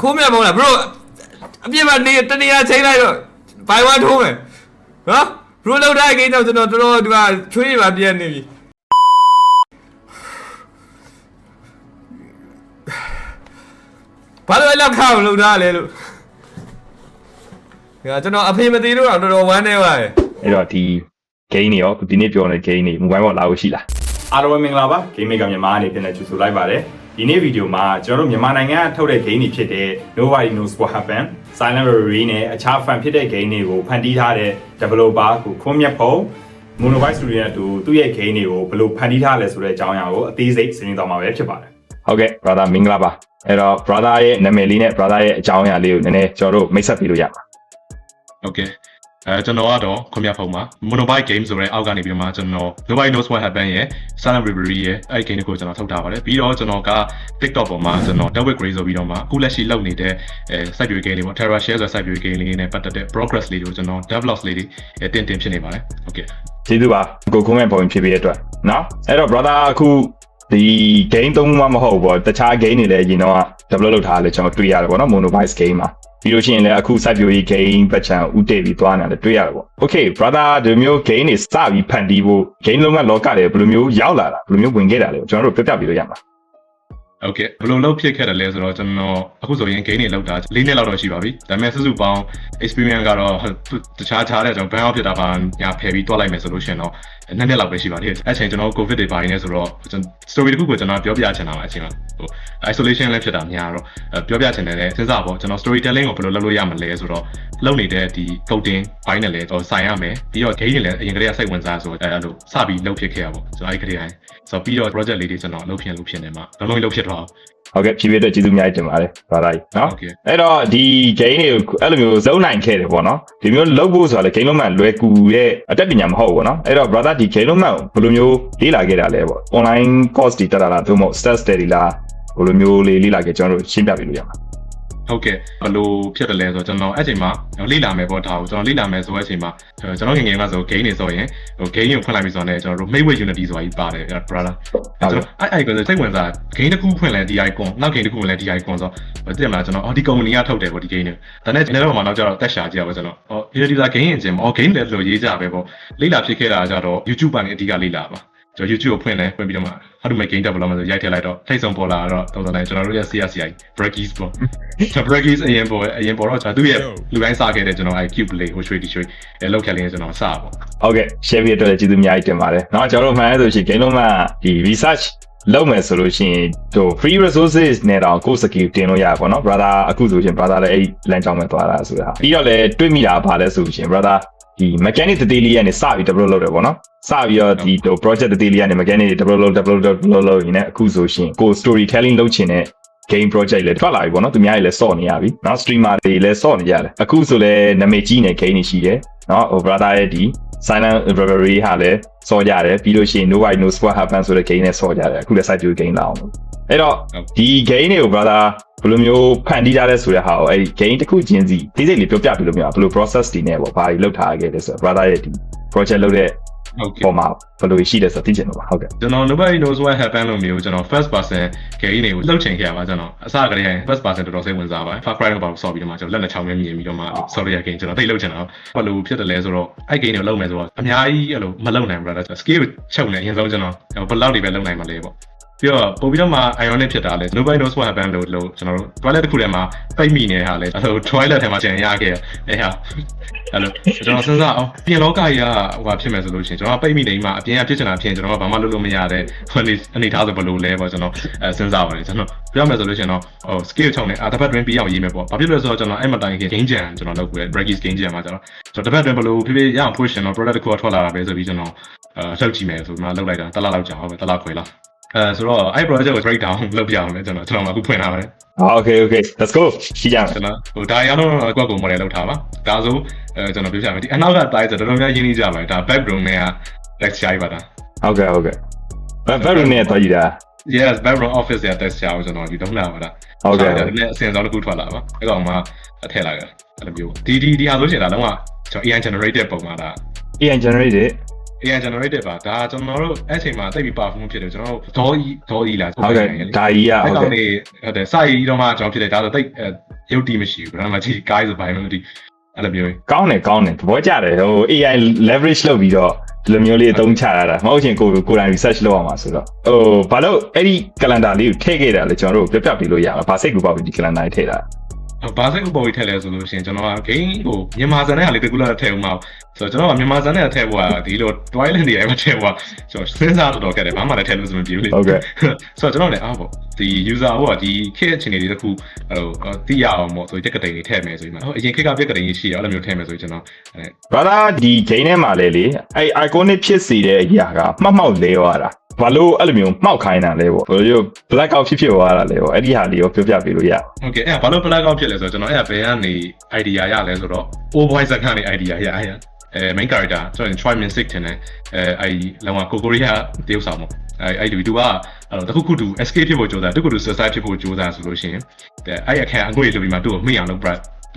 ခိုးမြတ်မဟုတ်လား bro အပြစ်မှာနေတနေရာချိန်လိုက်တော့ဘိုင်ဝမ်ထိုးမယ်နော် bro လောက်တဲ့ဂိမ်းတော့ကျွန်တော်တော်တော်ဒီမှာချွေးရပါပြန်နေပြီဘာလို့အဲ့လောက်ခအောင်လုပ်ထားလဲလို့ဒါကျွန်တော်အဖေမသိလို့တော့တော်တော်ဝမ်းနေပါတယ်အဲ့တော့ဒီ game တွေရောဒီနေ့ပြောနေတဲ့ game တွေ mobile ပေါ်လာလို့ရှိလားအားလုံးပဲမင်္ဂလာပါ game maker မြန်မာအနေနဲ့ကြိုဆိုလိုက်ပါတယ် ဒီနေ့ဗီဒီယိုမှာကျွန်တော်တို့မြန်မာနိုင်ငံကထုတ်တဲ့ game တွေဖြစ်တဲ့ Nobody Knows What Happened, Silent Reverie နဲ့အခြား fan ဖြစ်တဲ့ game တွေကိုဖန်တီးထားတဲ့ developer ကိုခွန်မြတ်ဖုံး Monobyte Studio နဲ့အတူသူ့ရဲ့ game တွေကိုဘယ်လိုဖန်တီးထားလဲဆိုတဲ့အကြောင်းအရာကိုအသေးစိတ်ဆွေးနွေးသွားမှာပဲဖြစ်ပါတယ်။ဟုတ်ကဲ့ brother မင်္ဂလာပါ။အဲ့တော့ brother ရဲ့နာမည်လေးနဲ့ brother ရဲ့အကြောင်းအရာလေးကိုနည်းနည်းကျွန်တော်တို့မိတ်ဆက်ပေးလို့ရပါ။ဟုတ်ကဲ့။ အဲကျွန်တော်ကတော့ခွန်မြတ်ဖုံပါ Monobyte game ဆိုတဲ့အောက်ကနေပြီးတော့မှကျွန်တော် Nobody knows what happened ရဲ့ Silent Reverie ရဲ့အဲ့ဒီ game ကိုကျွန်တော်ထုတ်ထားပါတယ်ပြီးတော့ကျွန်တော်က TikTok ပေါ်မှာကျွန်တော် Double Grey ဆိုပြီးတော့မှအခုလက်ရှိလုပ်နေတဲ့အဲ site view game တွေပေါ့ Terra Share ဆိုတဲ့ site view game လေးနဲ့ပတ်သက်တဲ့ progress လေးတွေကိုကျွန်တော် develop လေးတွေအဲတင်တင်ဖြစ်နေပါတယ်โอเค ကျေးဇူးပါကိုခုံးမဲ့ပုံဖြစ်ပြီးတဲ့အတွက်เนาะအဲ့တော့ brother အခုဒီ game သုံးခုမှမဟုတ်ဘူးပေါ့တခြား game တွေလည်းအရင်တော့ develop လုပ်ထားတယ်ကျွန်တော်တွေ့ရတယ်ပေါ့နော် monobyte game မှာ ပြီးလို့ရှိရင်လည်းအခု site view game ပတ်ချံဥတည်ပြီးသွားနေတယ်တွေ့ရတယ်ပေါ့ okay brother ဒီမျိုး game တွေစပြီးဖန်တီးဖို့ game လုံးကလောကတွေဘယ်လိုမျိုးရောက်လာတာဘယ်လိုမျိုးဝင်ခဲ့တာလဲကျွန်တော်တို့ပြပြပြီးလို့ရမှာ โอเคဘယ်လိုလုပ်ဖြစ်ခဲ့တယ်လဲဆိုတော့ကျွန်တော်အခုဆိုရင် game တွေလောက်တာ၄နှစ်လောက်တော့ရှိပါပြီဒါပေမဲ့စုစုပေါင်း experience ကတော့တခြားခြားတဲ့ကျွန်တော် burn out ဖြစ်တာပါညာဖယ်ပြီးတွားလိုက်မယ်ဆိုလို့ရှိရင်တော့ နှစ်နှစ်လောက်ပဲရှိပါသေးတယ်အဲ့ချိန်ကျွန်တော် covid တွေပါနေဆိုတော့ကျွန်တော် story တစ်ခုကိုကျွန်တော်ပြောပြချင်တာပါအချိန်ကဟို isolation လည်းဖြစ်တာများတော့ပြောပြချင်တယ်လည်းစဉ်းစားပေါ့ကျွန်တော် storytelling ကိုဘယ်လိုလုပ်လို့ရမလဲဆိုတော့လုပ်နေတဲ့ဒီ coding ဘိုင်းနဲ့လည်းတော့ဆိုင်ရမယ်ပြီးတော့ game တွေလည်းအရင်ကတည်းကစိတ်ဝင်စားဆိုအဲ့လိုစပြီးလုပ်ဖြစ်ခဲ့ရပေါ့ကျွန်တော်အဲ့ဒီကတည်းကဆိုတော့ပြီးတော့ project လေးတွေကျွန်တော်လုပ်ဖြစ်လုပ်ဖြစ်နေမှာလုံးလုံးလုပ်ဖြစ်သွားဟုတ်ကဲ့ဖြည်းဖြည်းတော့ကျေးဇူးအများကြီးတင်ပါတယ်ဘာသာကြီးနော်အဲ့တော့ဒီ game တွေကိုအဲ့လိုမျိုးလုံးနိုင်ခဲ့တယ်ပေါ့နော်ဒီမျိုးလုပ်ဖို့ဆိုတာလေ game လုံးမှလွယ်ကူရဲ့အတတ်ပညာမဟုတ်ဘူးပေါ့နော်အဲ့တော့ brother ဒီ game လုံးမှဘယ်လိုမျိုးလေ့လာခဲ့တာလဲပေါ့ online course တွေတက်တာလားသို့မဟုတ် self study လားဘယ်လိုမျိုးလေးလေ့လာခဲ့ကျွန်တော်တို့ရှင်းပြပေးလို့ရမှာ ဟုတ်ကဲ့ဘယ်လိုဖြစ်တယ်လဲဆိုတော့ကျွန်တော်အဲ့ချိန်မှာလေ့လာမယ်ပေါ့ဒါကိုကျွန်တော်လေ့လာမယ်ဆိုတဲ့အချိန်မှာကျွန်တော်ငယ်ငယ်ကဆို game တွေဆိုရင်ဟို game ကိုဖွင့်လိုက်ပြီဆိုတော့ねကျွန်တော်တို့ Mayway Unity ဆိုတာကြီးပါတယ် brother ကျွန်တော်အဲ့အဲ့ကိုစိတ်ဝင်စား game တစ်ခုဖွင့်လဲဒီ icon နောက် game တစ်ခုဖွင့်လဲဒီ icon ဆိုတော့သိတယ်မလားကျွန်တော်အော်ဒီ company ကထုတ်တယ်ပေါ့ဒီ game တွေဒါနဲ့ကျွန်တော်မှနောက်ကျတော့တက်ရှာကြည့်ရပါကျွန်တော်အော် Unity က game ရင်ချင်းအော် game လည်းလို့ရေးကြပဲပေါ့လေ့လာဖြစ်ခဲ့တာကြတော့ YouTube ပိုင်းအဓိကလေ့လာပါ ကျွန်တော် YouTube ကိုဖွင့်လဲဖွင့်ပြီးတော့မှ how to make game development ဆိုရိုက်ထည့်လိုက်တော့ထိတ်ဆုံးပေါ်လာတော့တော်တော်လေးကျွန်တော်တို့ရဲ့ CSCI breakies ပေါ့ ကျွန်တော် breakies အရင်ပေါ်အရင်ပေါ်တော့ကျွန်တော်သူ့ရဲ့လူတိုင်းစားခဲ့တဲ့ကျွန်တော်အဲ cube play ဟိုရွှေဒီရွှေအဲလောက်ခဲ့လင်းကျွန်တော်စပါပေါ့ ဟုတ်ကဲ့ share ပြတဲ့အတွက်ကျေးဇူးအများကြီးတင်ပါတယ်เนาะကျွန်တော်တို့မှန်ရဆိုရှင် game လုံးမှဒီ research လုပ်မယ်ဆိုလို့ရှိရင်ဟို free resources နဲ့တော့ကိုယ် skill တင်လို့ရပါဘောเนาะ brother အခုဆိုရှင် brother လည်းအဲ့လမ်းကြောင်းပဲသွားတာဆိုတာပြီးတော့လည်းတွေ့မိတာပါလဲဆိုရှင် brother ဒီ mechanic တသေးလေးကနေစပြီး develop လုပ်တယ်ပေါ့နော်စပြီးတော့ဒီ project တသေးလေးကနေ mechanic တွေ develop လုပ် develop လုပ် develop လုပ်ရင်းနဲ့အခုဆိုရှင်ကို storytelling လုပ်ချင်တဲ့ game project လည်းထွက်လာပြီပေါ့နော်သူများတွေလည်းစော့နေရပြီနော် streamer တွေလည်းစော့နေရတယ်အခုဆိုလည်းနာမည်ကြီးနေ game တွေရှိတယ်နော်ဟို brother ရဲ့ဒီ silent rivalry ဟာလည်းစော့ကြတယ်ပြီးလို့ရှိရင် no white no squad happen ဆိုတဲ့ game နဲ့စော့ကြတယ်အခုလည်း site view game လာအောင် အဲ့တော့ဒီ game တွေကို brother ဘယ်လိုမျိုးဖန်တီးထားလဲဆိုတဲ့ဟာကိုအဲ့ဒီ game တစ်ခုချင်းစီသိစိတ်လေးပြောပြပြလို့မရဘူးဘယ်လို process တွေနဲ့ပေါ့ဘာတွေလုပ်ထားခဲ့လဲဆိုတော့ brother ရဲ့ဒီ project လုပ်တဲ့ဟုတ်ကဲ့ပုံမှာဘယ်လိုရှိတယ်ဆိုတော့သိချင်တော့ပါဟုတ်ကဲ့ကျွန်တော် nobody knows what happened လို့မျိုးကျွန်တော် first person game တွေကိုလှုပ်ချင်ခဲ့ရပါကျွန်တော်အစကတည်းက first person တော်တော်စိတ်ဝင်စားပါတယ် Far Cry တော့ပါဆော့ပြီးတော့မှကျွန်တော်လက်နဲ့ချောင်းမြင်မြင်ပြီးတော့မှ sorry game ကျွန်တော်သိလှုပ်ချင်တာဘယ်လိုဖြစ်တယ်လဲဆိုတော့အဲ့ game တွေကိုလုပ်မယ်ဆိုတော့အများကြီးအဲ့လိုမလုပ်နိုင်ဘူးလား skill ချုပ်နေအရင်ဆုံးကျွန်တော်ဘယ်လောက်တွေပဲလုပ်နိုင်မှာလဲပေါ့ ပြီးတော့ပို့ပြီးတော့မှ ironic ဖြစ်တာလဲ nobody knows what happened လို့လို့ကျွန်တော်တို့ toilet တစ်ခုထဲမှာပိတ်မိနေတဲ့ဟာလဲအဲ့လို toilet ထဲမှာကျန်ရခဲ့အဲ့ဟာအဲ့လိုကျွန်တော်စဉ်းစားအောင်ပြင်လောကကြီးကဟိုဖြစ်မယ်ဆိုလို့ရှိရင်ကျွန်တော်ပိတ်မိနေမှာအပြင်ကဖြစ်ချင်တာဖြစ်ရင်ကျွန်တော်ကဘာမှလုပ်လို့မရတဲ့ဟိုအနေအနေထားဆိုဘယ်လိုလဲပေါ့ကျွန်တော်အဲစဉ်းစားပါတယ်ကျွန်တော်ပြောမယ်ဆိုလို့ရှိရင်တော့ဟို skill ချုံနေအာတစ်ပတ်တွင်းပြီးအောင်ရေးမယ်ပေါ့ဘာဖြစ်လို့လဲဆိုတော့ကျွန်တော်အဲ့မတိုင်ခင် game jam ကျွန်တော်လုပ်过 breakies game jam မှာကျွန်တော်ကျွန်တော်တစ်ပတ်တွင်းဘယ်လိုဖြစ်ဖြစ်ရအောင် push ရှင်တော့ product တစ်ခုထွက်လာတာပဲဆိုပြီးကျွန်တော်အဲလှုပ်ကြည့်မယ်ဆိုမှလှုပ်လိုက်တာတစ်လလောက်ကြာဟုတ်ပဲတစ်လခွဲလောက် အဲဆိုတော့အဲ့ project ကို break down လုပ်ပြအောင်လဲကျွန်တော်ကျွန်တော်အခုဖွင့်ထားပါတယ်ဟုတ် okay okay let's go ရှိကြမယ်ကျွန်တော်ဟိုဒါရအောင်တော့ကွက်ကို model လုပ်ထားပါဒါဆိုအဲကျွန်တော်ပြောပြမယ်ဒီအနောက်ကတိုင်းဆိုတော်တော်များရင်းနှီးကြပါတယ်ဒါ background နဲ့က lecture ကြီးပါတာဟုတ်ကဲ့ဟုတ်ကဲ့ background နဲ့တွေ့ကြတာ yes background office ရဲ့ test ချအောင်ကျွန်တော်ဒီတုံးလာပါလားဟုတ်ကဲ့ဒါနဲ့အစင်ဆုံးတစ်ခုထွက်လာပါအဲ့ကောင်မှထည့်လိုက်ရအဲ့လိုမျိုးဒီဒီဒီဟာဆိုရှင်ဒါလုံးဝကျွန်တော် AI generated ပုံမှာဒါ AI generated AI generated ပါဒါကျွန်တော်တို့အဲ့ချိန်မှာတိတ်ပြီး perform ဖြစ်တယ်ကျွန်တော်တို့ဒေါ်ဤဒေါ်ဤလားဟုတ်ကဲ့ဒါကြီးอ่ะအဲ့ဟုတ်ကောင်ကဲ့နေဟုတ်တယ်စာရီတော့မှကျွန်တော်ဖြစ်တယ်ဒါဆိုတိတ်ရုပ်တီမရှိဘူးဒါမှမကြည့်ကားဆိုဘာမှမသိအဲ့လိုမျိုးကောင်းတယ်ကောင်းတယ်သဘောကျတယ်ဟို AI leverage လုပ်ပြီးတော့ဒီလိုမျိုးလေးအသုံးချရတာမဟုတ်ရင်ကိုယ်ကိုယ်တိုင် research လုပ်အောင်ပါဆိုတော့ဟိုဘာလို့အဲ့ဒီ calendar လေးကိုထည့်ခဲ့တာလဲကျွန်တော်တို့ပြပြပေးလို့ရမှာဘာစိတ်ကူပေါက်ပြီးဒီ calendar လေးထည့်တာ ဘာစိတ်ဥပေါ်ကြီးထည့်လဲဆိုလို့ရှိရင်ကျွန်တော်က game ကိုမြန်မာစံနဲ့ကလေးတကူလာထည့်ဦးမှာဆိုတော့ကျွန်တော်ကမြန်မာစံနဲ့ထည့်ဖို့ကဒီလို toilet တွေအဲ့မှာထည့်ဖို့ကကျွန်တော်စဉ်းစားတော့တော့ခဲ့တယ်ဘာမှလည်းထည့်လို့စမပြေဘူးလေဟုတ်ကဲ့ဆိုတော့ကျွန်တော်လည်းအားပေါ့ဒီ user ဟိုကဒီခေတ်အခြေအနေတွေတခုဟိုသိရအောင်ပေါ့ဆိုတက်ကတိန်တွေထည့်မယ်ဆိုရင်ဟိုအရင်ခေတ်ကပြက်ကတိန်ကြီးရှိရအဲ့လိုမျိုးထည့်မယ်ဆိုရင်ကျွန်တော်အဲဘာသာဒီ game ထဲမှာလေလေအဲ့ iconic ဖြစ်စေတဲ့အရာကမှတ်မှောက်လဲသွားတာ ဘာလို့အဲ့လိုမျိုးမှောက်ခိုင်းတာလဲပေါ့ဘယ်လို black out ဖြစ်ဖြစ်သွားတာလဲပေါ့အဲ့ဒီဟာလေးကိုပြောပြပေးလို့ရ โอเคအဲ့ဘာလို့ black out ဖြစ်လဲဆိုတော့ကျွန်တော်အဲ့ဘယ်ကနေ idea ရလဲဆိုတော့ old boy ဇက်ကနေ idea ရရအဲ main character ကျွန်တော် Choi Min Sik တင်တယ်အဲအဲ့လောကကိုကိုရီးယားတရုပ်ဆောင်ပေါ့အဲအဲ့ဒီသူကအဲ့တော့တခုခုတူ escape ဖြစ်ဖို့ကြိုးစားတခုခုတူ suicide ဖြစ်ဖို့ကြိုးစားဆိုလို့ရှိရင်အဲ့အခန်းအငွေ့လိုပြီးမှသူ့ကိုမှိအောင်လုပ်ပြ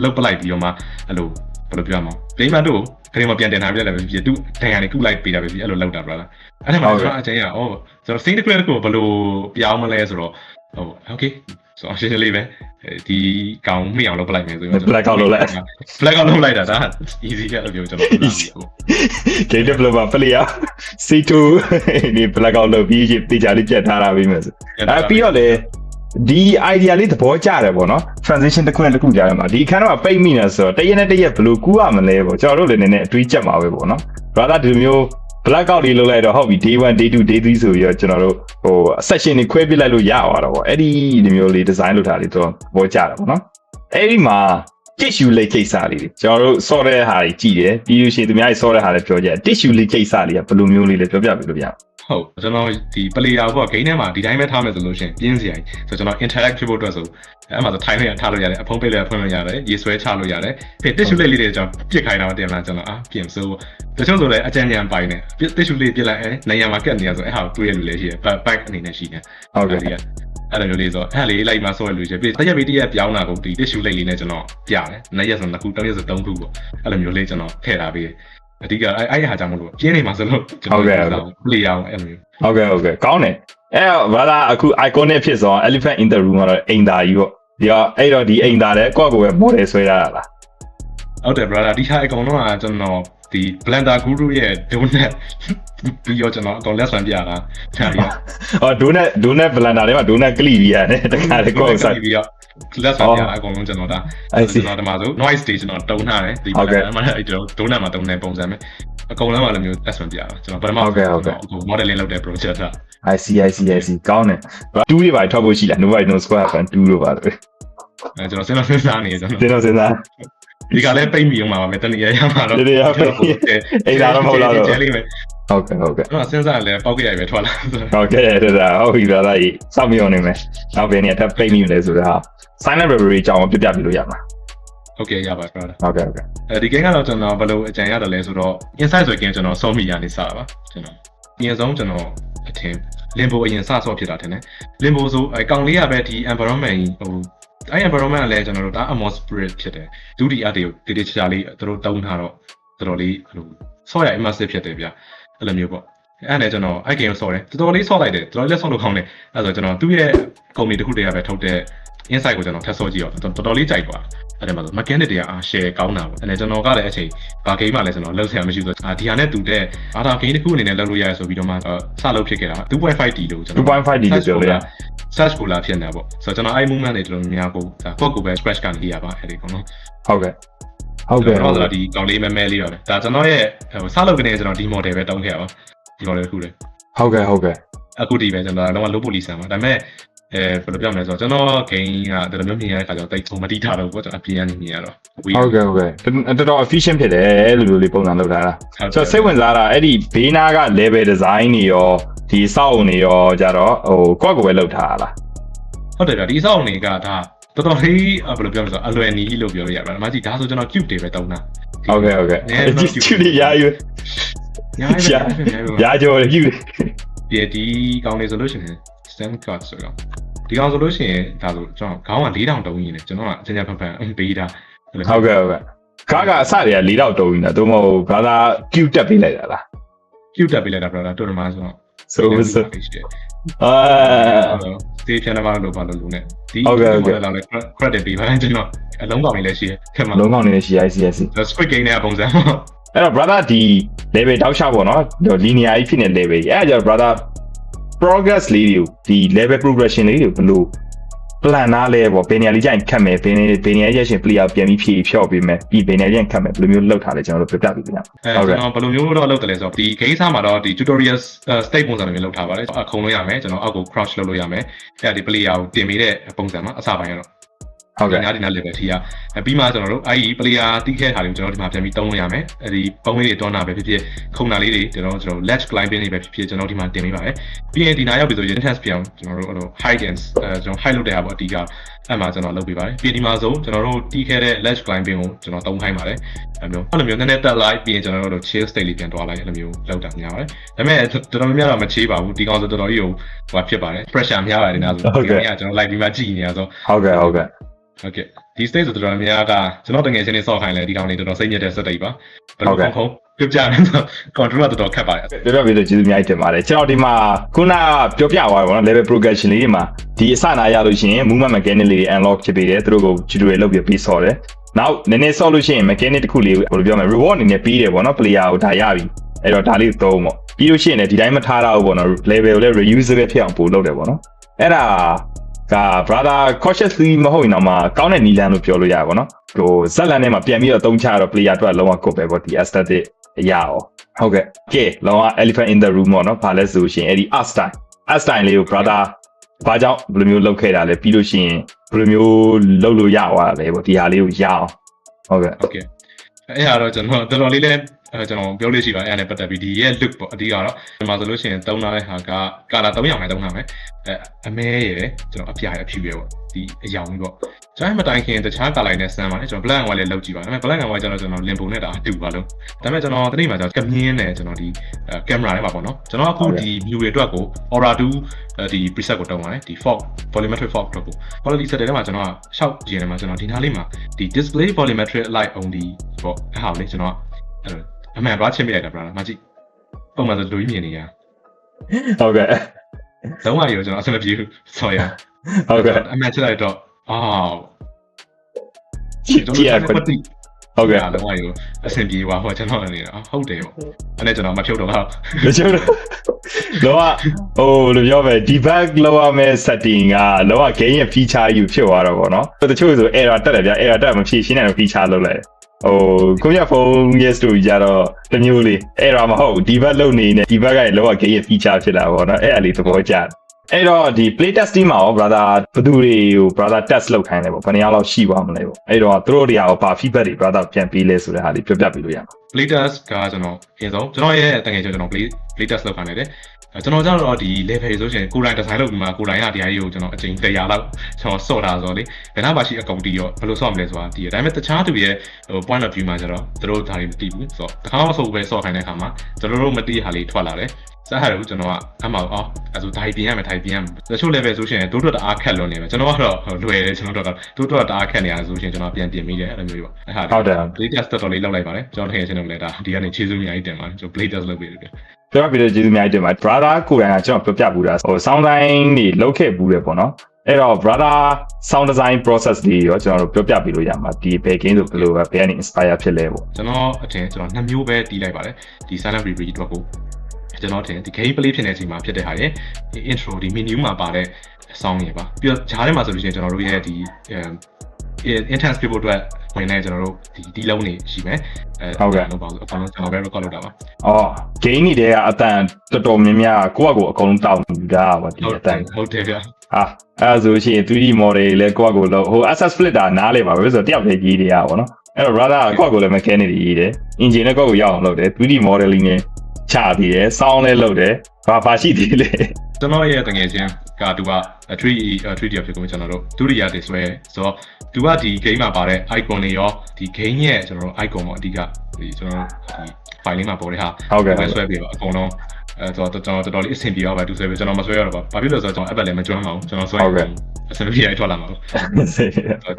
လုပ်ပလိုက်ပြီးတော့မှအဲ့လိုဘယ်လိုပြောရမလဲဂိမ်းမတို့ ဂိမ်းမပြန်တင်ထားပြလိုက်ပဲဖြစ်သူဒဏ်ရာတွေကုလိုက်ပေးတာပဲဖြစ်အဲ့လိုလုပ်တာဗျာအဲ့ဒါမှကျွန်တော်အချိန်ကအော်ကျွန်တော် scene တစ်ခုတစ်ခုဘယ်လိုပြောင်းမလဲဆိုတော့ဟို okay ဆိုတော့ရှင်းရှင်းလေးပဲဒီကောင်မှိအောင်လုပ်ပလိုက်မယ်ဆိုရင် black out လုပ်လိုက် black out လုပ်လိုက်တာဒါ easy ကလို့ပြောကျွန်တော် game developer player C2 ဒီ black out လုပ်ပြီးတေချာလေးပြတ်ထားတာပြီးမယ်ဆိုအဲပြီးတော့လေ ဒီ idea လေးသဘောကျတယ်ပေါ့နော် transition တစ်ခုနဲ့တစ်ခုကြားရမှာဒီအခန်းတော့ပိတ်မိနေဆိုတော့တရက်နဲ့တရက်ဘယ်လိုကူးရမလဲပေါ့ကျွန်တော်တို့လည်းနည်းနည်းအတွေးချက်မှာပဲပေါ့နော် brother ဒီလိုမျိုး black out လေးလုပ်လိုက်တော့ဟုတ်ပြီ day 1 day 2 day 3ဆိုပြီးတော့ကျွန်တော်တို့ဟို section တွေခွဲပြလိုက်လို့ရသွားတော့ပေါ့အဲ့ဒီဒီမျိုးလေး design လုပ်တာလေးတော့သဘောကျတယ်ပေါ့နော်အဲ့ဒီမှာ tissue လေးကိစ္စလေးတွေကျွန်တော်တို့ဆော့တဲ့ဟာတွေကြည့်တယ်ပြီးလို့ရှိရင်သူများကြီးဆော့တဲ့ဟာလည်းပြောကြတယ် tissue လေးကိစ္စလေးကဘယ်လိုမျိုးလေးလဲပြောပြပေးလို့ရအောင် ဟုတ်ကျွန်တော်ဒီ player ဘော game ထဲမှာဒီတိုင်းပဲထားမယ်ဆိုလို့ရှိရင်ပြင်းစရာကြီးဆိုကျွန်တော် interact ဖြစ်ဖို့အတွက်ဆိုအဲ့မှာဆိုထိုင်လို့ရထားလို့ရတယ်အဖုံးပိတ်လို့ရဖွင့်လို့ရတယ်ရေဆွဲချလို့ရတယ်ပြီး tissue လေးလေးတွေကျွန်တော်ပြစ်ခိုင်းတာမတင်လားကျွန်တော်အာပြင်စိုးတချို့ဆိုလည်းအကြံဉာဏ်ပိုင်းနေ tissue လေးပြစ်လိုက်အဲနေရာမှာကတ်နေရဆိုအဲ့ဟာကိုတွေ့ရလူလည်းရှိတယ် back အနေနဲ့ရှိတယ်ဟုတ်ကဲ့အဲ့လိုမျိုးလေးဆိုအဲ့လေးလိုက်မှဆောရလူရှိပြီတရက်ပြီးတရက်ပြောင်းတာကိုဒီ tissue လေးလေးနဲ့ကျွန်တော်ပြတယ်နှစ်ရက်ဆိုနှစ်ခုသုံးရက်ဆိုသုံးခုပေါ့အဲ့လိုမျိုးလေးကျွန်တော်ထည့်ထားပြီး အဓိကအဲ့အဲ့ဟာကြောင့်မလို့ပြင်းနေမှာဆိုလို့ကျွန်တော်လေအောင်အဲ့လိုမျိုးဟုတ်ကဲ့ဟုတ်ကဲ့ကောင်းတယ်အဲ့တော့ဘာသာအခု iconic ဖြစ်သွား elephant in the room ကတော့အိမ်သားကြီးပေါ့ဒီတော့အဲ့တော့ဒီအိမ်သားလည်းကိုယ့်ကိုယ်ပဲ model ဆွဲရတာလားဟုတ်တယ် brother ဒီဟာအကောင်လုံးကကျွန်တော် ဒီ blender guru ရဲ့ donut ပြီးတော့ကျွန်တော်အကောင်လက်ဆံပြတာဒါရီအော် donut donut blender ထဲမှာ donut ကလိပြီးရတယ်တခါလေကိုယ့်ကိုယ်ဆက်ပြီးတော့လက်ဆံပြအကောင်လုံးကျွန်တော်ဒါ I see ကျွန်တော်ဒီမှာဆို noise stage ကျွန်တော်တုံးထားတယ်ဒီဟုတ်ကဲ့မှာအဲ့ဒီ donut မှာတုံးတဲ့ပုံစံပဲအကောင်လုံးကလည်းမျိုးလက်ဆံပြတာကျွန်တော်ပထမဟုတ်ကဲ့ဟုတ်ကဲ့ modeling လုပ်တဲ့ project က I see I see I see ကောင်းတယ်တူးတွေပါထွက်ဖို့ရှိလား nobody knows square fan တူးလို့ပါလို့အဲကျွန်တော်စဉ်းစားစဉ်းစားနေကျွန်တော်တင်တော့စဉ်းစား ဒီကလည်းပိတ်မိအောင်ပါပဲတနည်းရမှာတော့တနည်းရပိတ်မိအိမ်သာတော့မဟုတ်တော့ကျဲလေးပဲဟုတ်ကဲ့ဟုတ်ကဲ့ကျွန်တော်စဉ်းစားလည်းပောက်ကြရပဲထွက်လာဟုတ်ကဲ့ဒါဒါဟုတ်ပြီဒါသားကြီးစောင့်မြုံနေမယ်နောက်ဘယ်နေရာထပ်ပိတ်မိမလဲဆိုတာ silent library အကြောင်းပြပြပြလို့ရမှာဟုတ်ကဲ့ရပါတော့ဟုတ်ကဲ့ဟုတ်ကဲ့အဲဒီ game ကတော့ကျွန်တော်ဘယ်လိုအကြံရတယ်လဲဆိုတော့ inside ဆိုရင်ကျွန်တော်စောမိရနေစတာပါကျွန်တော်အရင်ဆုံးကျွန်တော်အထင် limbo အရင်စဆော့ဖြစ်တာထင်တယ် limbo ဆိုအကောင်လေးရပဲဒီ environment ကြီးဟို အဲ့ environment ကလည်းကျွန်တော်တို့ဒါ atmos spirit ဖြစ်တယ်ဒုတိယတွေကိုတေတေချာချာလေးသူတို့တုံးထားတော့တော်တော်လေးဟိုဆော့ရ immersive ဖြစ်တယ်ဗျအဲ့လိုမျိုးပေါ့အဲ့နဲ့ကျွန်တော်အဲ့ game ကိုဆော့တယ်တော်တော်လေးဆော့လိုက်တယ်တော်တော်လေးဆော့လို့ကောင်းတယ်အဲ့ဆိုကျွန်တော်သူ့ရဲ့ကုမ္ပဏီတစ်ခုတည်းကပဲထုတ်တဲ့ insight ကိုကျွန်တော်ထပ်ဆော့ကြည့်တော့တော်တော်လေးကြိုက်သွားတယ်အဲ့ဒါမှဆို mechanic တွေကအာ share ကောင်းတာပေါ့အဲ့နဲ့ကျွန်တော်ကလည်းအချိန်ဘာ game မှလည်းကျွန်တော်လောက်ဆရာမရှိဘူးဆိုအာဒီဟာနဲ့တူတဲ့အာတာ game တစ်ခုအနေနဲ့လောက်လို့ရတယ်ဆိုပြီးတော့မှစလုပ်ဖြစ်ခဲ့တာ 2.5D လို့ကျွန်တော် 2.5D လို့ပြောလို့ရ search ကိုလာဖြစ်နေတာပေါ့ဆိုတော့ကျွန်တော်အဲ့ movement တွေတော်တော်များကိုဒါကိုယ့်ကိုယ်ပဲ scratch ကနေရပါအဲ့ဒီကောင်နော်ဟုတ်ကဲ့ဟုတ်ကဲ့ကျွန်ဟုတ်တော်ကဲ့တို့ဒီကောင်လေးမဲမဲလေးပါပဲဒါကျွန်တော်ရဲ့ဟိုစလုပ်ကနေကျွန်တော်ဒီ model ပဲတောင်းခဲ့ပါဒီ model တစ်ခုလေဟုတ်ကဲ့ဟုတ်ကဲ့အခုဒီပဲကျွန်တော်တော့ low poly ဆန်ပါဒါပေမဲ့ အဲဘယ်လိုပြောမလဲဆိုတော့ကျွန်တော် game ကတော်တော်များများမြင်ရတဲ့ခါကျတော့တိတ်ဆုံးမတိထားတော့ဘူးကျွန်တော်အပြင်ကနေမြင်ရတော့ဟုတ်ကဲ့ဟုတ်ကဲ့တော်တော် efficient ဖြစ်တယ်အဲ့လိုလိုလေးပုံစံလုပ်ထားတာဆိုတော့စိတ်ဝင်စားတာအဲ့ဒီဘေးနားက level design တွေရောဒီစောက်အုံတွေရောကြတော့ဟိုကိုယ့်ကိုယ်ပဲလုပ်ထားတာလားဟုတ်တယ်ဗျဒီစောင့်နေကဒါတော်တော်လေးဘယ်လိုပြောမလဲဆိုတော့အလွယ်နီးလို့ပြောလို့ရပါတယ်။အမကြီးဒါဆိုကျွန်တော် cube တွေပဲတောင်းတာဟုတ်ကဲ့ဟုတ်ကဲ့နည်းနည်းဒီတော့ကျူလေးရာယူ။ညာရည်ပဲရာကျော်ယူဒီဒီကောင်းနေဆိုလို့ရှိရင် stem card ဆိုတော့ဒီကောင်ဆိုလို့ရှိရင်ဒါဆိုကျွန်တော်ခေါင်းက4000တုံးရင်းနေကျွန်တော်ကအချင်းချင်းဖန်ဖန်ပေးတာဟုတ်ကဲ့ဟုတ်ကဲ့ကားကအစတွေက၄တော့တုံးနေတာသို့မဟုတ်ဘာသာ Q တက်ပေးလိုက်တာလား cube တက်ပေးလိုက်တာ brother တော်တော်များဆိုတော့ဆိုဆိုအာတေးပြန်လာလို့ပါလို့လို့ ਨੇ ဒီဟုတ်ကဲ့ဟုတ်ကဲ့လာလေ credit ပေးပါကျွန်တော်အလုံးကောင်းနေလည်းရှိရခင်ဗျာလုံးကောင်းနေတဲ့ CICS squid game နဲ့ပုံစံပေါ့အဲ့တော့ brother ဒီ level တောက်ချပေါ့နော်ဒီ linear ကြီးဖြစ်နေ level ကြီးအဲ့ဒါကြောင့် brother progress လေးတွေကိုဒီ level progression လေးတွေကိုဘယ်လို plan နားလဲပေါ့ဘယ်နေရာလေးကျရင်ခတ်မယ်ဘယ်နေဘယ်နေရာကျရင် player ပြန်ပြီးဖြည့်ဖြော့ပေးမယ်ပြီးဘယ်နေရာကျရင်ခတ်မယ်ဘယ်လိုမျိုးလုပ်ထားလဲကျွန်တော်တို့ပြပြပေးပြရအဲဟုတ်ကဲ့ကျွန်တော်ဘယ်လိုမျိုးတော့လုပ်တယ်လဲဆိုတော့ဒီ game စားမှာတော့ဒီ tutorial state ပုံစံမျိုးလုပ်ထားပါတယ်အခုံလို့ရမယ်ကျွန်တော်အောက်ကို crouch လုပ်လို့ရမယ်အဲ့ဒါဒီ player ကိုတင်ပေးတဲ့ပုံစံမှာအစပိုင်းကတော့ ဟုတ်ကဲ့ဒီနားဒီနား level ထိရအဲပြီးမှကျွန်တော်တို့အဲ့ဒီ player တီးခဲ့တာတွေကိုကျွန်တော်ဒီမှာပြန်ပြီးတုံးလို့ရမယ်အဲ့ဒီပုံလေးတွေတွန်းတာပဲဖြစ်ဖြစ်ခုံတာလေးတွေကျွန်တော်ကျွန်တော် ledge climbing တွေပဲဖြစ်ဖြစ်ကျွန်တော်ဒီမှာတင်ပေးပါတယ်ပြီးရင်ဒီနားရောက်ပြီဆိုရင် intense ပြောင်းကျွန်တော်တို့အဲ့လို high and အဲကျွန်တော် high လုပ်တဲ့ဟာပေါ့အဓိကအဲ့မှာကျွန်တော်လုပ်ပေးပါတယ်ပြီးဒီမှာဆိုကျွန်တော်တို့တီးခဲ့တဲ့ ledge climbing ကိုကျွန်တော်တုံးခိုင်းပါတယ်အဲ့မျိုးအဲ့လိုမျိုးနည်းနည်းတက်လိုက်ပြီးရင်ကျွန်တော်တို့ chill state လေးပြန်သွားလိုက်အဲ့လိုမျိုးလောက်တာများပါတယ်ဒါပေမဲ့တော်တော်များများတော့မချေးပါဘူးဒီကောင်ဆိုတော်တော်ကြီးကိုဟိုဖြစ်ပါတယ် pressure များပါတယ်နားဆိုဒီကောင်ကကျွန်တော် live ဒီမှာကြည့်နေရဆိုဟုတ်ကဲ့ဟုတ်ကဲ့ ဟုတ်ကဲ့ဒီ stage ဆိုတော်တော်များများကကျွန်တော်တငယ်ချင်းတွေစောက်ခိုင်းလဲဒီကောင်လေးတော်တော်စိတ်ညစ်တဲ့စက်တိတ်ပါဘယ်လိုခုံခုံပြပြနေဆို control ကတော်တော်ခက်ပါတယ်ပြပြပေးလို့ကျေးဇူးအများကြီးတင်ပါတယ်ကျွန်တော်ဒီမှာခုနပြောပြသွားပါတော့ level progression လေးတွေမှာဒီအစနာရလို့ရှိရင် movement mechanic လေးတွေ unlock ဖြစ်ပေးတယ်သူတို့ကို tutorial လုပ်ပြီးပြီးဆော့တယ်နောက်နည်းနည်းဆော့လို့ရှိရင် mechanic တစ်ခုလေးကိုဘယ်လိုပြောမလဲ reward အနေနဲ့ပြီးတယ်ပေါ့နော် player ကိုဒါရပြီအဲ့တော့ဒါလေးသုံးပေါ့ပြီးလို့ရှိရင်လည်းဒီတိုင်းမထားတော့ဘူးပေါ့နော် level ကိုလည်း reusable ဖြစ်အောင်ပို့လုပ်တယ်ပေါ့နော်အဲ့ဒါ က brother cautiously မဟုတ်ရင်တော့မှကောင်းတဲ့နီလန်လို့ပြောလို့ရပါဘောနော်ဟိုဇက်လန်ထဲမှာပြန်ပြီးတော့သုံးချတော့ player အတွက်လုံးဝကုတ်ပဲပေါ့ဒီ aesthetic အရာရောဟုတ်ကဲ့ကဲလောက elephant in the room ပေါ့နော်ဘာလဲဆိုရှင်အဲ့ဒီ art style art style လေးကို brother ဘာကြောင့်ဘယ်လိုမျိုးလုပ်ခဲ့တာလဲပြီးလို့ရှိရင်ဘယ်လိုမျိုးလုပ်လို့ရသွားလဲပေါ့ဒီဟာလေးကိုရအောင်ဟုတ်ကဲ့ဟုတ်ကဲ့အဲ့ဟာတော့ကျွန်တော်တော်တော်လေးလဲ အဲကျွန်တော်ပြောလို့ရှိပါအဲ့ဒါနဲ့ပတ်သက်ပြီးဒီရဲ့ look ပေါ့အဓိကတော့ဒီမှာဆိုလို့ရှိရင်တုံးထားတဲ့ဟာကကာလာ300နဲ့တုံးထားမယ်အဲအမဲရယ်ကျွန်တော်အပြာရယ်အဖြူရယ်ပေါ့ဒီအယောင်ကြီးပေါ့ကျွန်တော်မတိုင်ခင်တခြားကာလိုက်နဲ့ဆန်းပါတယ်ကျွန်တော် black and white လည်းလုပ်ကြည့်ပါဒါပေမဲ့ black and white ကျတော့ကျွန်တော် limbo နဲ့တာအတူပါလို့ဒါပေမဲ့ကျွန်တော်တနေ့မှာကျတော့ကမြင်းနဲ့ကျွန်တော်ဒီကင်မရာထဲမှာပေါ့နော်ကျွန်တော်အခုဒီ view တွေအတွက်ကို aura 2ဒီ preset ကိုတုံးပါတယ်ဒီ fog volumetric fog အတွက်ကို quality setting ထဲမှာကျွန်တော်ကရှောက်ကြည့်နေမှာကျွန်တော်ဒီနားလေးမှာဒီ display volumetric light only ပေါ့အဲ့ဟာကိုလေကျွန်တော်အဲ့လို အမှန်တော့ချင်းပြလိုက်တာဗျာမကြည့်ပုံမှန်ဆိုလူကြီးမြင်နေရဟုတ်ကဲ့လုံးဝရောကျွန်တော်အဆင်မပြေဘူးဆော်ရဟုတ်ကဲ့အမှန်ချလိုက်တော့အာကြည့်ကြည့်ရခွင့်ဟုတ်ကဲ့ဟုတ်ကဲ့လုံးဝရောအဆင်ပြေသွားဟောကျွန်တော်နေတာဟုတ်တယ်ပေါ့အဲ့နဲ့ကျွန်တော်မဖြုတ်တော့တော့မချိုးတော့လောကဟိုလိုပြောမယ် debug လောက်ရမယ့် setting ကလောက game ရဲ့ feature ယူဖြစ်သွားတော့ဗောနော်တချို့ဆို error တက်တယ်ဗျ error တက်မဖြေရှင်းနိုင်တဲ့ feature လောက်လိုက် ဟိုကိုမြဖုန်းရဲ့ story ကြတော့တမျိုးလေး error မဟုတ် debug လုပ်နေနေ debug ကလောက game ရဲ့ feature ဖြစ်လာဗောနော်အဲ့အလေးသဘောကျတယ်အဲ့တော့ဒီ play testing မှာရော brother ဘယ်သူတွေကို brother test လုပ်ခိုင်းတယ်ပေါ့ဘယ်နှစ်ယောက်လောက်ရှိသွားမလဲပေါ့အဲ့တော့သူတို့တွေကရောဘာ feedback တွေ brother ပြန်ပေးလဲဆိုတဲ့ဟာလေးပြောပြပေးလို့ရမှာ playtest ကကျွန်တော်အရင်ဆုံးကျွန်တော်ရဲ့တကယ်ကျွန်တော် play playtest လုပ်ခိုင်းလိုက်တယ်အဲ ကျွန်တော်ကျတော့ဒီ level ဆိုရှင်ကိုယ်တိုင် design လုပ်ပြီးမှကိုယ်တိုင်ကဒီဟာကြီးကိုကျွန်တော်အချိန်100လောက်ကျွန်တော်စော့တာဆိုတော့လေဘယ်နှပါရှိအကုန်တီးရောဘယ်လိုစော့မလဲဆိုတာတီးရဒါပေမဲ့တခြားသူရဲ့ဟို point of view မှာကျတော့သူတို့ဒါတွေမတီးဘူးဆိုတော့တခါမှမဆိုပဲစော့ခိုင်းတဲ့အခါမှာကျွန်တော်တို့မတီးဟာလေးထွက်လာတယ်စားဟာလို့ကျွန်တော်ကအမှောက်အော်အဲဆိုဒါပြင်ရမယ်ဒါပြင်ရမယ်တချို့ level ဆိုရှင်တို့တို့တအားခက်လွန်နေမယ်ကျွန်တော်ကတော့လွယ်တယ်ကျွန်တော်တို့ကတို့တို့တအားခက်နေရတယ်ဆိုရှင်ကျွန်တော်ပြန်ပြင်မိတယ်အဲ့လိုမျိုးပေါ့အဲ့ဟာဟုတ်တယ် play test တော်တော်လေးလောက်လိုက်ပါတယ်ကျွန်တော်တကယ်ချင်းတော့လည်းဒါဒီကနေခြေစူးအများကြီးတင်ပါတယ်ကျွန်တော် play test လုပ်ပေးတယ် ပြောပြပြီးတော့ကျေးဇူးအများကြီးတင်ပါတယ် brother ကိုယ်တိုင်ကကျွန်တော်ပြောပြဘူးတာဟို sound design တွေလုပ်ခဲ့ဘူးတယ်ပေါ့နော်အဲ့တော့ brother sound design process တွေရောကျွန်တော်တို့ပြောပြပြီးလို့ရမှာဒီဘယ် game ဆိုဘယ်လိုပဲဘယ်ကနေ inspire ဖြစ်လဲပေါ့ကျွန်တော်အထင်ကျွန်တော်နှစ်မျိုးပဲတီးလိုက်ပါတယ်ဒီ silent reverie အတွက်ကိုကျွန်တော်ထင်ဒီ game play ဖြစ်နေတဲ့အချိန်မှာဖြစ်တဲ့ဟာရယ်ဒီ intro ဒီ menu မှာပါတဲ့ song ရယ်ပါပြီးတော့ဂျားထဲမှာဆိုလို့ရှိရင်ကျွန်တော်တို့ရဲ့ဒီ intense ဖြစ်ဖို့အတွက်ဝင်နေကျွန်တော်တို့ဒီဒီလုံးနေရှိမယ်အဲလို့ပါလို့အကောင်လုံးကျွန်တော်ပဲ record လုပ်တာပါအော် game တွေတဲကအတန်တော်တော်များများကိုယ့်အကိုအကုန်လုံးတောင်းတာပါဒီဟုတ်အတတန်ယ်ဟုတ်တယ်ဗျာဟာအဲ့ဒါဆိုရှင် 3D model တွေလည်းကိုယ့်အကိုလောက်ဟို access splitter နားလေပါပဲဆိုတော့တယောက်တည်းကြီးတွေရပါတော့အဲ့တော့ brother ကိုယ့်အကိုလည်း mechanic တွေရေးတယ် engine လည်းကိုယ့်ကိုရောက်အောင်လုပ်တယ် 3D modeling နဲ့ချပြီးတယ် sound လည်းလုပ်တယ်ဘာဘာရှိသေးလဲကျွန်တော်ရဲ့တငယ်ချင်းကသူက 3D 3D ဖြစ်ကုန်ကျွန်တော်တို့ဒုတိယ display ဆိုတော့ သူကဒီ game မှာပါတဲ့ icon တွေရောဒီ game ရဲ့ကျွန်တော်တို့ icon ပေါ့အဓိကဒီကျွန်တော်တို့ဒီ file လေးမှာပေါ်တဲ့ဟာဟုတ်ကဲ့ဆွဲဆွဲပြပါအကုန်လုံးအဲဆိုတော့ကျွန်တော်တော်တော်လေးအဆင်ပြေတော့ပါသူဆွဲပြကျွန်တော်မဆွဲရတော့ပါဘာဖြစ်လို့ဆိုတော့ကျွန်တော် app လည်းမကျွမ်းပါဘူးကျွန်တော်ဆွဲအဆင်ပြေရထွက်လာမှာဘူး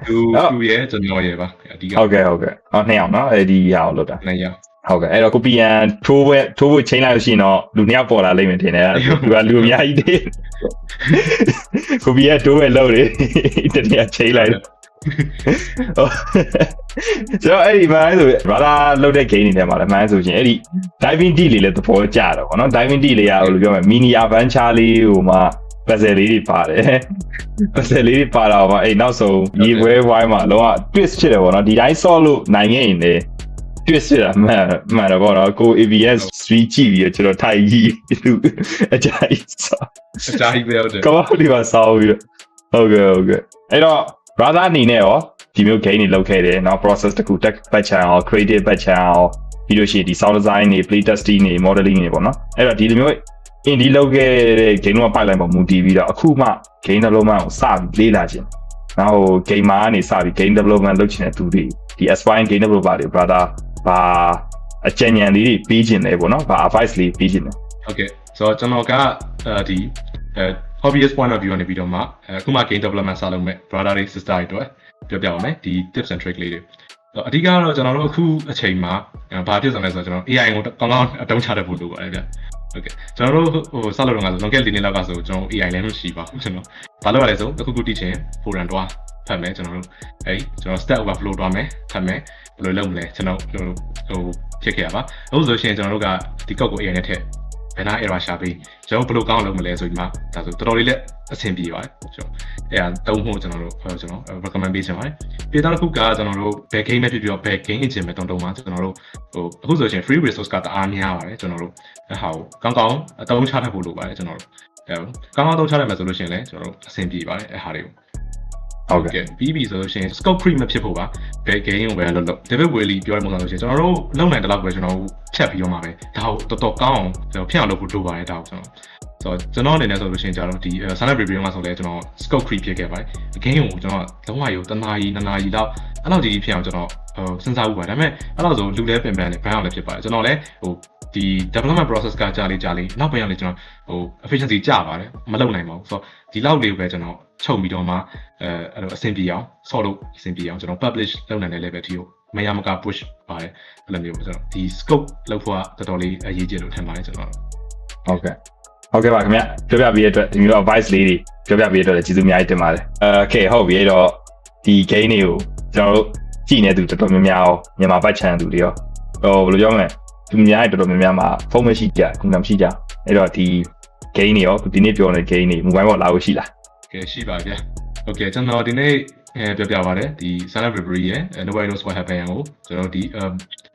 သူသူရဲ့ကျွန်တော်ရဲ့ပါအဓိကဟုတ်ကဲ့ဟုတ်ကဲ့အော်နှစ်ယောက်နော်အဲ့ဒီရအောင်လုပ်တာနေရဟဟုတ်ကဲ့အဲ့တော့ကိုပီယန်ထိုးပွဲထိုးဖို့ချိန်လိုက်လို့ရှိရင်တော့လူနှစ်ယောက်ပေါ်လာလိမ့်မယ်ထင်တယ်သူကလူအများကြီးတည်းကိုပီယန်ထိုးပွဲလုပ်တယ်တနည်းချိန်လိုက်တော့ ကျွန်တော်အဲ့ဒီမှန်းဆို brother လုပ်တဲ့ game တွေထဲမှာလည်းမှန်းဆိုရှင်အဲ့ဒီ diving D လေးလည်းသဘောကျတော့ဗောနော် diving D လေးရလို့ပြောမယ် mini adventure လေးဟိုမှာ puzzle လေးတွေပါတယ် puzzle လေးတွေပါတော့ဗောအဲ့နောက်ဆုံးရေပွဲဝိုင်းမှာလုံးဝ twist ဖြစ်တယ်ဗောနော်ဒီတိုင်း solve လို့နိုင်ခဲ့ရင်လည်း twist ဖြစ်တာမှန်မှန်တော့ဗောနော်ကို ABS 3ကြည့်ပြီးတော့ကျွန်တော်ထိုင်ကြီးသူအကြိုက်ဆောအကြာကြီးပဲဟုတ်တယ်ကဘာဒီမှာစောင်းပြီးတော့ဟုတ်ကဲ့ဟုတ်ကဲ့အဲ့တော့ brother အနေနဲ့ရောဒီမျိုး game တွေလုပ်ခဲ့တယ်เนาะ process တခု tech batch ချန်အောင် creative batch ချန်အောင်ပြီးလို့ရှိရင်ဒီ sound design တွေ play testing တွေ modeling တွေပေါ့နော်အဲ့တော့ဒီလိုမျိုး indie လုပ်ခဲ့တဲ့ game တော့ pipeline ပေါ်မူတည်ပြီးတော့အခုမှ game development ကိုစပြီးလေ့လာခြင်းနောက်ဟို gamer ကနေစပြီး game development လုပ်ချင်တဲ့သူတွေဒီ aspiring game developer တွေ brother ဘာအကြံဉာဏ်လေးတွေပေးခြင်းလဲပေါ့နော်ဘာ advice လေးပေးခြင်းလဲ ဟုတ်ကဲ့ဆိုတော့ကျွန်တော်ကအဲဒီအဲ hobbyist point of view ကနေပြီးတော့မှအခုမှ game development စလုပ်မဲ့ brother တွေ sister တွေအတွက်ပြောပြပါမယ်ဒီ tips and trick လေးတွေအဓိကတော့ကျွန်တော်တို့အခုအချိန်မှာဘာဖြစ်ဆောင်လဲဆိုတော့ကျွန်တော် AI ကိုကောင်းကောင်းအတုံးချတတ်ဖို့လိုပါတယ်ဗျဟုတ်ကဲ့ကျွန်တော်တို့ဟိုစလုပ်တော့ကဆိုလွန်ခဲ့တဲ့၄နှစ်လောက်ကဆိုကျွန်တော် AI လည်းမရှိပါဘူးကျွန်တော်ဘာလုပ်ရလဲဆိုတစ်ခုခုတီးချင် forum တွားဖတ်မယ်ကျွန်တော်တို့အဲဒီကျွန်တော် stack overflow တွားမယ်ဖတ်မယ်ဘယ်လိုလုပ်မလဲကျွန်တော်ဟိုဟိုဖြစ်ခဲ့ရပါအခုဆိုရှင်ကျွန်တော်တို့ကဒီ code ကို AI နဲ့ထည့်ဘ ယ်နာ error ရှာပြီးကျွန်တော်ဘယ်လိုကောင်းအောင်လုပ်မလဲဆိုပြီးမှဒါဆိုတော်တော်လေးလက်အဆင်ပြေပါတယ်ကျွန်တော်အဲ့ဒါတုံးဖို့ကျွန်တော်တို့ကျွန်တော် recommend ပေးချင်ပါတယ်ပြည်သားတစ်ခုကကျွန်တော်တို့ဘယ် game ပဲဖြစ်ဖြစ်ဘယ် game engine ပဲတုံတုံမှာကျွန်တော်တို့ဟိုအခုဆိုရင် free resource ကတအားများပါတယ်ကျွန်တော်တို့အဲ့ဟာကိုကောင်းကောင်းအသုံးချတတ်ဖို့လိုပါတယ်ကျွန်တော်တို့အဲ့ကောင်းကောင်းသုံးချတတ်မယ်ဆိုလို့ရှိရင်လည်းကျွန်တော်တို့အဆင်ပြေပါတယ်အဲ့ဟာတွေကိုဟုတ်ကဲ့ပြီးပြီဆိုလို့ရှိရင် scope creep မဖြစ်ဖို့ပါဘယ် game ကိုပဲလုပ်လုပ် David Whaley ပြောရမှာဆိုလို့ရှိရင်ကျွန်တော်တို့လုံနိုင်တဲ့လောက်ပဲကျွန်တော်တို့ ဖြတ်ပြီးတော့မှာပဲဒါကိုတော်တော်ကောင်းအောင်ကျွန်တော်ဖြစ်အောင်လုပ်ဖို့လိုပါတယ်ဒါကိုကျွန်တော်ဆိုတော့ကျွန်တော်အနေနဲ့ဆိုလို့ရှိရင်ကျွန်တော်ဒီ Silent Review မှာဆိုလဲကျွန်တော် scope creep ဖြစ်ခဲ့ပါတယ် game ကိုကျွန်တော်လုံးဝရောတနာရီနှစ်နာရီလောက်အဲ့လောက်ကြီးဖြစ်အောင်ကျွန်တော်ဟိုစဉ်းစားဖို့ပါဒါပေမဲ့အဲ့လောက်ဆိုလူလဲပင်ပန်းနဲ့ brand အောင်လည်းဖြစ်ပါတယ်ကျွန်တော်လည်းဟိုဒီ development process ကကြာလေးကြာလေးနောက်ပိုင်းရောက်လေကျွန်တော်ဟို efficiency ကျပါတယ်မလုပ်နိုင်ပါဘူးဆိုတော့ဒီလောက်လေးကိုပဲကျွန်တော်ချုပ်ပြီးတော့မှအဲအဲ့လိုအဆင်ပြေအောင်ဆော့လို့အဆင်ပြေအောင်ကျွန်တော် publish လုပ်နိုင်တဲ့ level ထိကို မရမက push ပါတယ်အဲ့လိုမျိုးပဲကျွန်တော်ဒီ scope လောက်ဖို့ကတော်တော်လေးအရေးကြီးလို့ထင်ပါတယ်ကျွန်တော်ဟုတ်ကဲ့ဟုတ်ကဲ့ပါခင်ဗျပြောပြပေးရတဲ့အတွက်ဒီမျိုး advice လေးတွေပြောပြပေးရတဲ့အတွက်လည်းကျေးဇူးအများကြီးတင်ပါတယ်အဲ okay ဟုတ်ပြီအဲ့တော့ဒီ game တွေကိုကျွန်တော်တို့ကြည့်နေသူတော်တော်များများရောမြန်မာဘတ်ချန်သူတွေရောဟိုဘယ်လိုပြောမလဲသူများတော်တော်များများမှာဖုန်းမရှိကြကွန်ပျူတာမရှိကြအဲ့တော့ဒီ game တွေရောဒီနေ့ပြောနေတဲ့ game တွေ mobile ပေါ်လာလို့ရှိလားကဲရှိပါဗျာ။ Okay ကျွန်တော်ဒီနေ့ အဲပြောပြပါတယ်ဒီ Silent Library ရဲ့ Nobody Knows What Happened ကိုကျွန်တော်ဒီ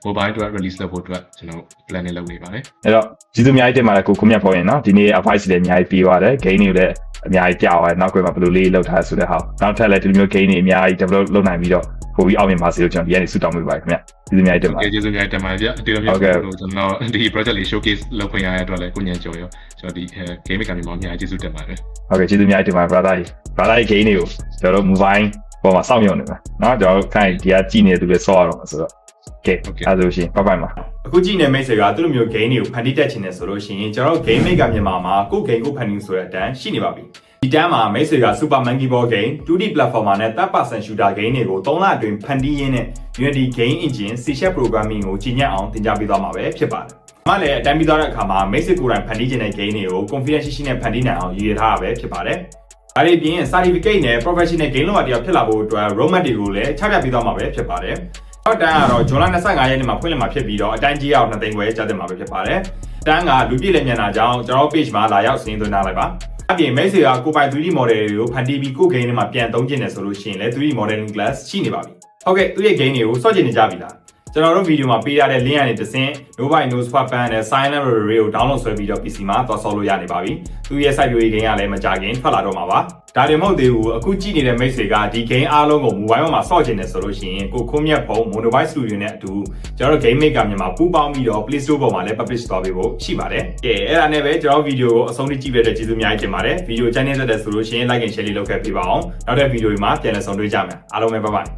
mobile အတွက် release လုပ်ဖို့အတွက်ကျွန်တော် plan နဲ့လုပ်နေပါတယ်အဲ့တော့ကျေးဇူးအများကြီးတင်ပါတယ်ကိုကိုမြတ်ဖော်ရင်နော်ဒီနေ့ advice တွေအများကြီးပေးပါတယ် game တွေလည်းအများကြီးကြောက်ရတယ်နောက်ကွယ်မှာဘယ်လိုလေးလောက်ထားဆိုတဲ့ဟာနောက်ထပ်လည်းဒီလိုမျိုး game တွေအများကြီး develop လုပ်နိုင်ပြီးတော့ပိုပြီးအောင်မြင်ပါစေလို့ကျွန်တော်ဒီကနေဆုတောင်းပေးပါတယ်ခင်ဗျကျေးဇူးအများကြီးတင်ပါ။ Okay ကျေးဇူးများတင်ပါတယ်ဗျာ။ဒီလိုမျိုးဟုတ်ကဲ့လို့ကျွန်တော်ဒီ project လေး showcase လုပ်ခွင့်ရတဲ့အတွက်လည်းကိုညံကြော်ရောကျွန်တော်ဒီ game ကမြန်မာအများကြီးကျေးဇူးတင်ပါတယ်ဟုတ်ကဲ့ကျေးဇူးအများကြီးတင်ပါတယ် brother ကြီး brother ကြီး game တွေကိုကျွန်တော်တို့ mobile ပေါ်မှာစောင့်မျှော်နေမှာเนาะကျွန်တော်တို့ခိုင်းဒီကကြည့်နေတဲ့သူတွေဆော့ရတော့မှာဆိုတော့ okay အဲ့ဒါဆိုရှင် bye bye ပါအခုကြည့်နေမိတ်ဆွေကသူတို့မျိုး game တွေကိုဖန်တီးတက်ချင်တယ်ဆိုလို့ရှိရင်ကျွန်တော်တို့ game maker မြန်မာမှာကို game ကိုဖန်တီးဆိုတဲ့အတန်းရှိနေပါပြီဒီတန်းမှာမိတ်ဆွေက Super Monkey Ball Game 2D platformer နဲ့ third person shooter game တွေကို3လအတွင်းဖန်တီးရင်းနဲ့ Unity Game Engine C# programming ကိုကြီးညက်အောင်သင်ကြားပေးသွားမှာပဲဖြစ်ပါတယ်။မှလည်းအတိုင်းပြီးသွားတဲ့အခါမှာမိတ်ဆွေကိုယ်တိုင်ဖန်တီးခြင်းတဲ့ game တွေကို confidence ရှိရှိနဲ့ဖန်တီးနိုင်အောင်ရည်ရွယ်ထားတာပဲဖြစ်ပါတယ်။ ဒါတွေပြင် certificate နဲ့ professional game လောက်အတယောက်ဖြစ်လာဖို့အတွက် roadmap တွေကိုလည်းချပြပေးသွားမှာပဲဖြစ်ပါတယ်။ဟောက်တန်းကတော့ဇွန်လ25ရက်နေ့မှာဖွင့်လှစ်မှာဖြစ်ပြီးတော့အတိုင်းကြီးအောင်2သိန်းခွဲကျတဲ့မှာပဲဖြစ်ပါတယ်။တန်းကလူပြည့်လည်းမြန်တာကြောင့်ကျွန်တော် page မှာလာရောက်စီးရင်သွင်းထားလိုက်ပါ။အပြင်မိတ်ဆွေကကိုပိုင် 3D model တွေကိုဖန်တီးပြီးကို game ထဲမှာပြန်သုံးကျင်တယ်ဆိုလို့ရှိရင်လည်း 3D modeling class ရှိနေပါပြီ။ဟုတ်ကဲ့သူ့ရဲ့ game တွေကိုစော့ကျင်နေကြပြီလား။ ကျွန်တော်တို့ဗီဒီယိုမှာပေးရတဲ့ link ကနေတစ်ဆင့် Nobody Knows What Band နဲ့ Silent Library ကို download ဆွဲပြီးတော့ PC မှာသွားဆော့လို့ရနေပါပြီ။သူ့ရဲ့ site ရေး game ကလည်းမကြခင်ထွက်လာတော့မှာပါ။ဒါတင်မဟုတ်သေးဘူးအခုကြည့်နေတဲ့မိတ်ဆွေကဒီ game အားလုံးကို mobile ပေါ်မှာဆော့ကျင်တယ်ဆိုလို့ရှိရင်ကိုခွန်းမြတ်ဖုံ Monobyte Studio နဲ့အတူကျွန်တော်တို့ game maker မြန်မာပူးပေါင်းပြီးတော့ Play Store ပေါ်မှာလည်း publish သွားပေးဖို့ရှိပါတယ်။ကဲအဲ့ဒါနဲ့ပဲကျွန်တော်ဗီဒီယိုကိုအဆုံးထိကြည့်ပေးတဲ့ကျေးဇူးအများကြီးတင်ပါတယ်။ဗီဒီယိုချမ်းနေသက်တဲ့ဆိုလို့ရှိရင် like and share လေးလုပ်ခဲ့ပေးပါအောင်။နောက်တဲ့ဗီဒီယိုတွေမှာပြန်လည်ဆုံတွေ့ကြမယ်။အားလုံးပဲ bye bye